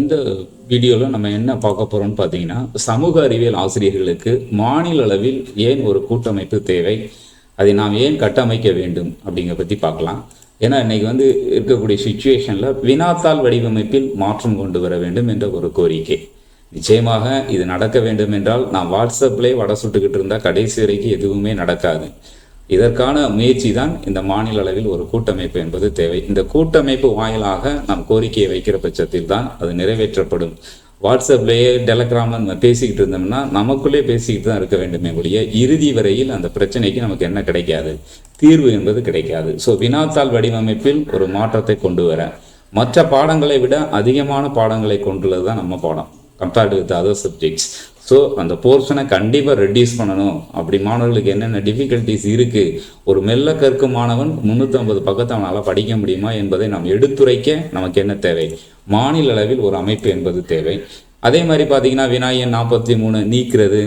இந்த வீடியோவில் நம்ம என்ன பார்க்க போகிறோம்னு பார்த்தீங்கன்னா சமூக அறிவியல் ஆசிரியர்களுக்கு மாநில அளவில் ஏன் ஒரு கூட்டமைப்பு தேவை? அதை நாம் ஏன் கட்டமைக்க வேண்டும் அப்படிங்கிற பற்றி பார்க்கலாம். ஏன்னா இன்னைக்கு வந்து இருக்கக்கூடிய சுச்சுவேஷனில் வினாத்தாள் வடிவமைப்பில் மாற்றம் கொண்டு வர வேண்டும் என்ற ஒரு கோரிக்கை. நிச்சயமாக இது நடக்க வேண்டும் என்றால் நான் வாட்ஸ்அப்லேயே வடை சுட்டுக்கிட்டு இருந்தால் கடைசி வரைக்கும் எதுவுமே நடக்காது. இதற்கான முயற்சி தான் இந்த மாநில அளவில் ஒரு கூட்டமைப்பு என்பது தேவை. இந்த கூட்டமைப்பு வாயிலாக நாம் கோரிக்கையை வைக்கிற பட்சத்தில் தான் அது நிறைவேற்றப்படும். வாட்ஸ்அப்லேயே டெலகிராம்ல நம்ம பேசிக்கிட்டு இருந்தோம்னா நமக்குள்ளே பேசிக்கிட்டு தான் இருக்க வேண்டுமே ஒழிய இறுதி வரையில் அந்த பிரச்சனைக்கு நமக்கு என்ன கிடைக்காது? தீர்வு என்பது கிடைக்காது. ஸோ வினாத்தாள் வடிவமைப்பில் ஒரு மாற்றத்தை கொண்டு வர மற்ற பாடங்களை விட அதிகமான பாடங்களை கொண்டுள்ளது தான் நம்ம பாடம். Compared with other subjects so அந்த போர்ஷனை கண்டிப்பாக ரெடியூஸ் பண்ணணும். அப்படி மாணவர்களுக்கு என்னென்ன டிஃபிகல்ட்டிஸ் இருக்குது ஒரு மெல்ல கற்கும் மாணவன் முந்நூற்றம்பது பக்கத்தை அவனால் படிக்க முடியுமா என்பதை நாம் எடுத்துரைக்க நமக்கு என்ன தேவை? மாநில அளவில் ஒரு அமைப்பு என்பது தேவை. அதே மாதிரி பார்த்தீங்கன்னா வினாயன் நாற்பத்தி மூணு நீக்கிறது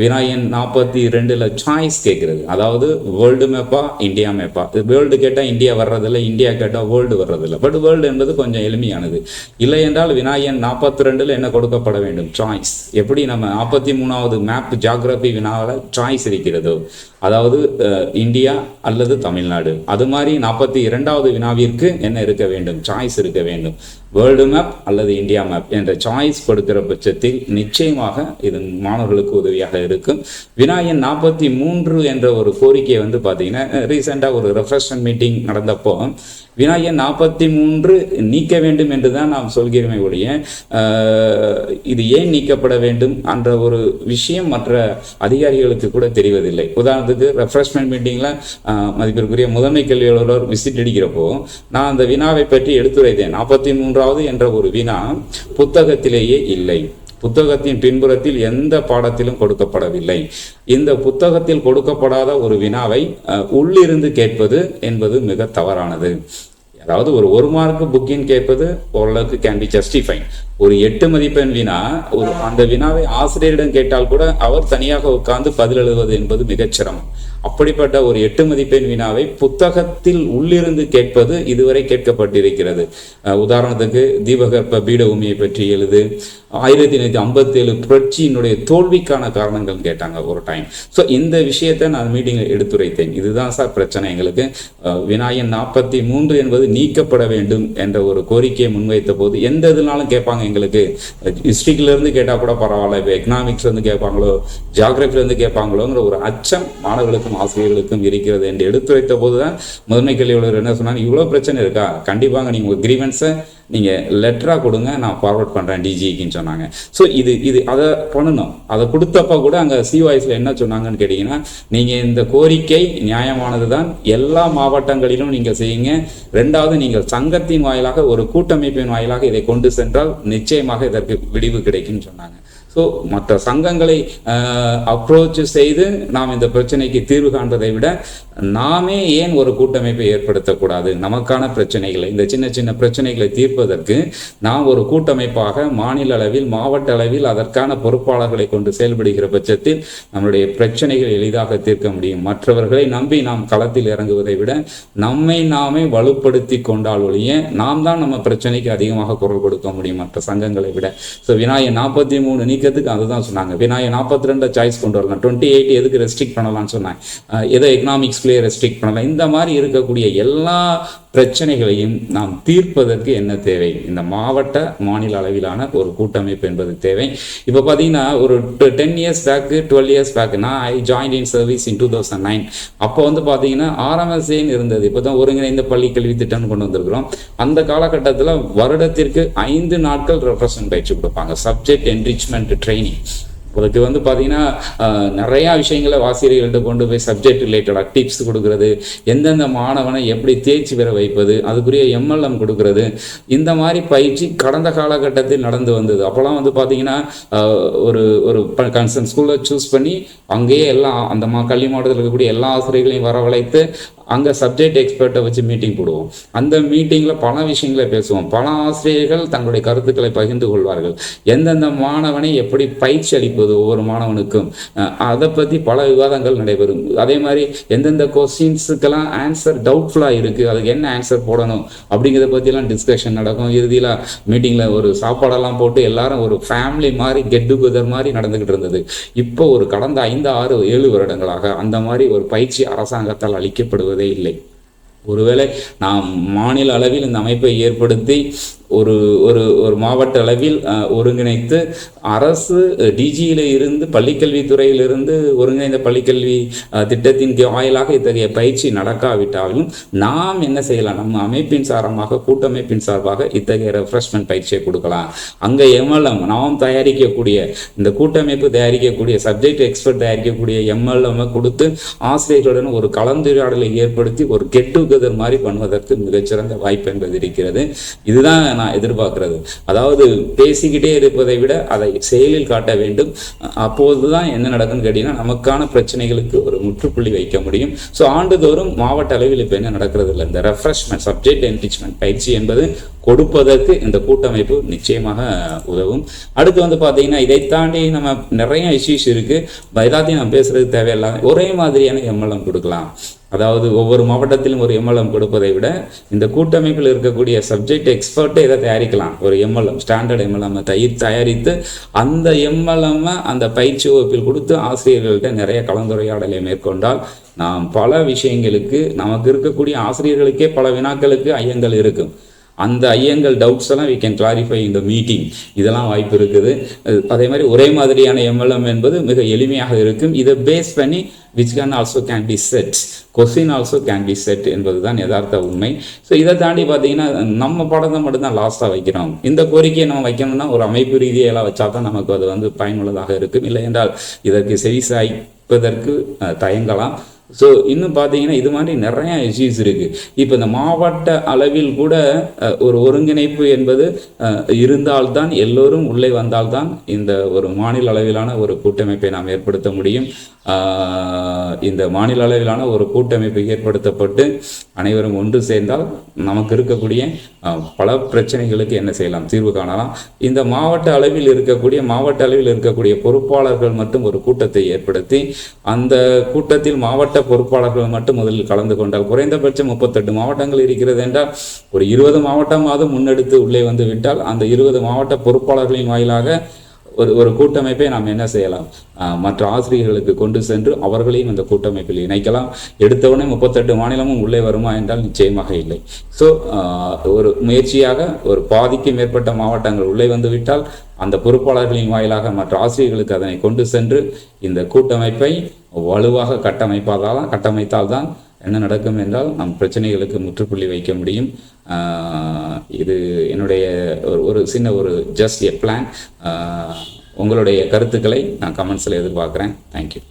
வினாயன் நாற்பத்தி ரெண்டில் சாய்ஸ் கேட்குறது. அதாவது வேர்ல்டு மேப்பா இந்தியா மேப்பா வேர்ல்டு கேட்டால் இந்தியா வர்றதில்ல இந்தியா கேட்டால் வேர்ல்டு வர்றதில்ல. பட் வேர்ல்டு என்பது கொஞ்சம் எளிமையானது. இல்லை என்றால் வினாயன் நாற்பத்தி ரெண்டில் என்ன கொடுக்கப்பட வேண்டும்? சாய்ஸ் எப்படி நம்ம நாற்பத்தி மூணாவது மேப் ஜாகிரபி வினாவில் சாய்ஸ் இருக்கிறதோ அதாவது இந்தியா அல்லது தமிழ்நாடு. அது மாதிரி நாற்பத்தி இரண்டாவது வினாவிற்கு என்ன இருக்க வேண்டும்? சாய்ஸ் இருக்க வேண்டும். வேர்ல்டு மேப் அல்லது இந்தியா மேப் என்ற சாய்ஸ் கொடுக்கிற பட்சத்தில் நிச்சயமாக இது மாணவர்களுக்கு உதவியாக இருக்கும். வினாயன் நாற்பத்தி மூன்று என்ற ஒரு கோரிக்கை வந்து பார்த்தீங்கன்னா ரீசெண்டாக ஒரு ரெஃப்ரெஷன் மீட்டிங் நடந்தப்போ வினாயன் நாற்பத்தி மூன்று நீக்க வேண்டும் என்று தான் நாம் சொல்கிறோமே ஒழிய இது ஏன் நீக்கப்பட வேண்டும் என்ற ஒரு விஷயம் மற்ற அதிகாரிகளுக்கு கூட தெரிவதில்லை. உதாரணத்துக்கு ரெஃப்ரெஷ்மெண்ட் மீட்டிங்கில் மதிப்பிற்குரிய முதன்மை கல்வி அலுவலர் விசிட் அடிக்கிறப்போ நான் அந்த வினாவை பற்றி எடுத்துரைத்தேன். நாற்பத்தி மூன்றாவது என்ற ஒரு வினா புத்தகத்திலேயே இல்லை. புத்தகத்தின் பின்புறத்தில் எந்த பாடத்திலும் கொடுக்கப்படவில்லை. இந்த புத்தகத்தில் கொடுக்கப்படாத ஒரு வினாவை உள்ளிருந்து கேட்பது என்பது மிக தவறானது. அதாவது ஒரு ஒரு மார்க் புக்கின்னு கேட்பது ஓரளவுக்கு கேன் பி ஜஸ்டிஃபைன் ஒரு எட்டு மதிப்பெண் வினா ஒரு அந்த வினாவை ஆசிரியரிடம் கேட்டால் கூட அவர் தனியாக உட்கார்ந்து பதில் எழுதுவது என்பது மிகச் சிரமம். அப்படிப்பட்ட ஒரு எட்டு மதிப்பெண் வினாவை புத்தகத்தில் உள்ளிருந்து கேட்பது இதுவரை கேட்கப்பட்டிருக்கிறது. உதாரணத்துக்கு தீபகற்ப பீடபூமியை பற்றி எழுது. ஆயிரத்தி எண்ணூற்றி ஐம்பத்தி ஏழு புரட்சியினுடைய தோல்விக்கான காரணங்கள் கேட்டாங்க ஒரு டைம் ஸோ இந்த விஷயத்தை நான் மீட்டிங்கில் எடுத்துரைத்தேன். இதுதான் சார் பிரச்சனை எங்களுக்கு. வினாயன் நாற்பத்தி மூன்று என்பது நீக்கப்பட வேண்டும் என்ற ஒரு கோரிக்கையை முன்வைத்த போது எந்த இதுனாலும் கேட்பாங்க எங்களுக்கு. ஹிஸ்ட்ரிக்கில இருந்து கேட்டால் கூட பரவாயில்ல இப்போ எக்கனாமிக்ஸ்ல வந்து கேட்பாங்களோ ஜியாகிரபில இருந்து கேட்பாங்களோங்கிற ஒரு அச்சம் மாணவர்களுக்கும் ஆசிரியர்களுக்கும் இருக்கிறது என்று எடுத்துரைத்த போது தான் முதன்மை கல்வியாளர் என்ன சொன்னாங்க இவ்வளோ பிரச்சனை இருக்கா? கண்டிப்பாக நீங்கள் உங்கள் கிரீவன்ஸை நீங்கள் லெட்டராக கொடுங்க நான் ஃபார்வர்ட் பண்ணுறேன் டிஜிக்குன்னு சொன்னாங்க. ஸோ இது இது அதை பண்ணணும். அதை கொடுத்தப்ப கூட அங்கே சிவாய்ஸில் என்ன சொன்னாங்கன்னு கேட்டிங்கன்னா நீங்கள் இந்த கோரிக்கை நியாயமானது தான் எல்லா மாவட்டங்களிலும் நீங்கள் செய்யுங்க. ரெண்டாவது நீங்கள் சங்கத்தின் வாயிலாக ஒரு கூட்டமைப்பின் வாயிலாக இதை கொண்டு சென்றால் நிச்சயமாக இதற்கு விடிவு கிடைக்கும்னு சொன்னாங்க. ஸோ மற்ற சங்கங்களை அப்ரோச் செய்து நாம் இந்த பிரச்சனைக்கு தீர்வு காண்பதை விட நாமே ஏன் ஒரு கூட்டமைப்பை ஏற்படுத்தக்கூடாது? நமக்கான பிரச்சனைகளை இந்த சின்ன சின்ன பிரச்சனைகளை தீர்ப்பதற்கு நாம் ஒரு கூட்டமைப்பாக மாநில அளவில் மாவட்ட அளவில் அதற்கான பொறுப்பாளர்களை கொண்டு செயல்படுகிற பட்சத்தில் நம்மளுடைய பிரச்சனைகளை எளிதாக தீர்க்க முடியும். மற்றவர்களை நம்பி நாம் களத்தில் இறங்குவதை விட நம்மை நாமே வலுப்படுத்தி கொண்டால் ஒழிய நாம் தான் நம்ம பிரச்சனைக்கு அதிகமாக குரல் கொடுக்க முடியும் மற்ற சங்கங்களை விட. ஸோ விநாயகர் நாற்பத்தி மூணு நீக்கத்துக்கு அதுதான் சொன்னாங்க. வினாயன் நாற்பத்தி ரெண்டு சாய்ஸ் கொண்டு வரலாம். டுவெண்ட்டி எயிட் எதுக்கு ரெஸ்ட்ரிக்ட் பண்ணலாம்னு சொன்னாங்க. எதை எக்கனாமிக்ஸ்லேயே ரெஸ்ட்ரிக்ட் பண்ணலாம். இந்த மாதிரி இருக்கக்கூடிய எல்லா பிரச்சனைகளையும் நாம் தீர்ப்பதற்கு என்ன தேவை? இந்த மாவட்ட மாநில அளவிலான ஒரு கூட்டமைப்பு என்பது தேவை. இப்போ பார்த்தீங்கன்னா ஒரு ten years back twelve years back நான் I join in service in two thousand nine அப்போ வந்து பார்த்தீங்கன்னா ஆர்எம்எஸ்ஏன்னு இருந்தது. இப்போ தான் ஒருங்கிணைந்த பள்ளி கல்வி திட்டம்னு கொண்டு வந்திருக்கிறோம். அந்த காலகட்டத்தில் வருடத்திற்கு ஐந்து நாட்கள் ரெப்ரசன்ட் பயிற்சி கொடுப்பாங்க. சப்ஜெக்ட் என்ரிச்மெண்ட் ட்ரைனிங் இது வந்து பார்த்தீங்கன்னா நிறையா விஷயங்களை ஆசிரியர்கள்ட்ட கொண்டு போய் சப்ஜெக்ட் ரிலேட்டடாக டிப்ஸ் கொடுக்கறது எந்தெந்த மாணவனை எப்படி தேர்ச்சி பெற வைப்பது அதுக்குரிய எம்எல்எம் கொடுக்கறது இந்த மாதிரி பயிற்சி கடந்த காலகட்டத்தில் நடந்து வந்தது. அப்போல்லாம் வந்து பார்த்தீங்கன்னா ஒரு ஒரு கன்சர்ன் ஸ்கூலில் சூஸ் பண்ணி அங்கேயே எல்லாம் அந்த மா கல்வி மாவட்டத்தில் இருக்கக்கூடிய எல்லா ஆசிரியர்களையும் வரவழைத்து அங்கே சப்ஜெக்ட் எக்ஸ்பர்ட்டை வச்சு மீட்டிங் போடுவோம். அந்த மீட்டிங்கில் பல விஷயங்களை பேசுவோம். பல ஆசிரியர்கள் தங்களுடைய கருத்துக்களை பகிர்ந்து கொள்வார்கள். எந்தெந்த மாணவனை எப்படி பயிற்சி அளிப்பது ஒவ்வொரு மாணவனுக்கும்? அதை பற்றி பல விவாதங்கள் நடைபெறும். அதே மாதிரி எந்தெந்த கொஸ்டின்ஸுக்கெல்லாம் ஆன்சர் டவுட்ஃபுல்லாக இருக்குது அதுக்கு என்ன ஆன்சர் போடணும்? அப்படிங்கிறத பற்றிலாம் டிஸ்கஷன் நடக்கும். இறுதியில் மீட்டிங்கில் ஒரு சாப்பாடெல்லாம் போட்டு எல்லாரும் ஒரு ஃபேமிலி மாதிரி கெட் டுகெதர் மாதிரி நடந்துக்கிட்டு இருந்தது. இப்போ ஒரு கடந்த ஐந்து ஆறு ஏழு வருடங்களாக அந்த மாதிரி ஒரு பயிற்சி அரசாங்கத்தால் அளிக்கப்படுவது இல்லை. ஒருவேளை நாம் மாநில அளவில் இந்த அமைப்பை ஏற்படுத்தி ஒரு ஒரு ஒரு மாவட்ட அளவில் ஒருங்கிணைத்து அரசு டிஜியில் இருந்து பள்ளிக்கல்வித்துறையிலிருந்து ஒருங்கிணைந்த பள்ளிக்கல்வி திட்டத்தின் வாயிலாக இத்தகைய பயிற்சி நடக்காவிட்டாலும் நாம் என்ன செய்யலாம்? நம்ம அமைப்பின் சாரமாக கூட்டமைப்பின் சார்பாக இத்தகைய ரெஃப்ரெஷ்மெண்ட் பயிற்சியை கொடுக்கலாம். அங்கே எம்எல்எம் நாம் தயாரிக்கக்கூடிய இந்த கூட்டமைப்பு தயாரிக்கக்கூடிய சப்ஜெக்ட் எக்ஸ்பர்ட் தயாரிக்கக்கூடிய எம்எல்எம் கொடுத்து ஆசிரியர்களுடன் ஒரு கலந்துரையாடலை ஏற்படுத்தி ஒரு கெட் டுகெதர் மாதிரி பண்ணுவதற்கு மிகச்சிறந்த வாய்ப்பு என்பது இருக்கிறது. இதுதான் நான் எதிர்பார்க்கிறது. அதாவது பேசிக்கிட்டே இருப்பதை விட அதை செயலில் காட்ட வேண்டும். அப்போதுதான் என்ன நடக்கும்னு கேட்டீங்கன்னா நமக்கான பிரச்சனைகளுக்கு ஒரு முற்றுப்புள்ளி வைக்க முடியும். ஸோ ஆண்டுதோறும் மாவட்ட அளவில் இப்போ என்ன நடக்கிறது இல்லை இந்த ரெஃப்ரெஷ்மெண்ட் சப்ஜெக்ட் என்ரிச்மெண்ட் பயிற்சி என்பது கொடுப்பதற்கு இந்த கூட்டமைப்பு நிச்சயமாக உதவும். அடுத்து வந்து பார்த்தீங்கன்னா இதை தாண்டி நம்ம நிறைய இஷ்யூஸ் இருக்கு. எல்லாத்தையும் நம்ம பேசுகிறது தேவையில்லாம ஒரே மாதிரியான எம்எல்எம் கொடுக்கலாம். அதாவது ஒவ்வொரு மாவட்டத்திலும் ஒரு எம்எல்எம் கொடுப்பதை விட இந்த கூட்டமைப்பில் இருக்கக்கூடிய சப்ஜெக்ட் எக்ஸ்பர்ட்டே இதை தயாரிக்கலாம். ஒரு எம்எல்எம் ஸ்டாண்டர்ட் எம்எல்எம் தயிர் தயாரித்து அந்த எம்எல்எம் அந்த பயிற்சி வகுப்பில் கொடுத்து ஆசிரியர்கள்ட்ட நிறைய கலந்துரையாடலை மேற்கொண்டால் நாம் பல விஷயங்களுக்கு நமக்கு இருக்கக்கூடிய ஆசிரியர்களுக்கே பல வினாக்களுக்கு ஐயங்கள் இருக்கும். அந்த ஐயங்கள் டவுட்ஸ் எல்லாம் வி கேன் கிளாரிஃபை இந்த மீட்டிங் இதெல்லாம் வாய்ப்பு இருக்குது. அதே மாதிரி ஒரே மாதிரியான எம்எல்எம் என்பது மிக எளிமையாக இருக்கும். இதை பேஸ் பண்ணி which can also can be set question also can be set என்பது தான் யதார்த்த உண்மை. ஸோ இதை தாண்டி பார்த்தீங்கன்னா நம்ம படத்தை மட்டும்தான் லாஸ்ட்டாக வைக்கிறோம். இந்த கோரிக்கையை நம்ம வைக்கணும்னா ஒரு அமைப்பு ரீதியெல்லாம் வச்சா தான் நமக்கு அது வந்து பயனுள்ளதாக இருக்கும். இல்லை என்றால் இதற்கு செவி சாய்ப்பதற்கு தயங்கலாம். ஸோ இன்னும் பார்த்தீங்கன்னா இது மாதிரி நிறையா இஷ்யூஸ் இருக்குது இப்போ இந்த மாவட்ட அளவில் கூட ஒரு ஒருங்கிணைப்பு என்பது இருந்தால்தான் எல்லோரும் உள்ளே வந்தால்தான் இந்த ஒரு மாநில அளவிலான ஒரு கூட்டமைப்பை நாம் ஏற்படுத்த முடியும். இந்த மாநில அளவிலான ஒரு கூட்டமைப்பு ஏற்படுத்தப்பட்டு அனைவரும் ஒன்று சேர்ந்தால் நமக்கு இருக்கக்கூடிய பல பிரச்சனைகளுக்கு என்ன செய்யலாம்? தீர்வு காணலாம். இந்த மாவட்ட அளவில் இருக்கக்கூடிய மாவட்ட அளவில் இருக்கக்கூடிய பொறுப்பாளர்கள் மட்டும் ஒரு கூட்டத்தை ஏற்படுத்தி அந்த கூட்டத்தில் மாவட்ட பொறுப்பாளர்கள் மட்டும் முதலில் கலந்து கொண்டால் குறைந்தபட்சம் முப்பத்தெட்டு மாவட்டங்கள் இருக்கிறது என்றால் ஒரு இருபது மாவட்டமாவது முன்னெடுத்து உள்ளே வந்து விட்டால் அந்த இருபது மாவட்ட பொறுப்பாளர்களின் வாயிலாக ஒரு ஒரு கூட்டமைப்பை நாம் என்ன செய்யலாம்? மற்ற ஆசிரியர்களுக்கு கொண்டு சென்று அவர்களையும் இந்த கூட்டமைப்பில் இணைக்கலாம். எடுத்தவுடனே முப்பத்தெட்டு மாநிலமும் உள்ளே வருமா என்றால் நிச்சயமாக இல்லை. ஸோ ஒரு முயற்சியாக ஒரு பாதிக்கு மேற்பட்ட மாவட்டங்கள் உள்ளே வந்துவிட்டால் அந்த பொறுப்பாளர்களின் வாயிலாக மற்ற ஆசிரியர்களுக்கு அதனை கொண்டு சென்று இந்த கூட்டமைப்பை வலுவாக கட்டமைப்பதால் கட்டமைத்தால் தான் என்ன நடக்கும் என்றால் நம் பிரச்சனைகளுக்கு முற்றுப்புள்ளி வைக்க முடியும். இது என்னுடைய ஒரு ஒரு சின்ன ஒரு ஜஸ்ட் எ பிளான் உங்களுடைய கருத்துக்களை நான் கமெண்ட்ஸில் எதிர்பார்க்குறேன். தேங்க்யூ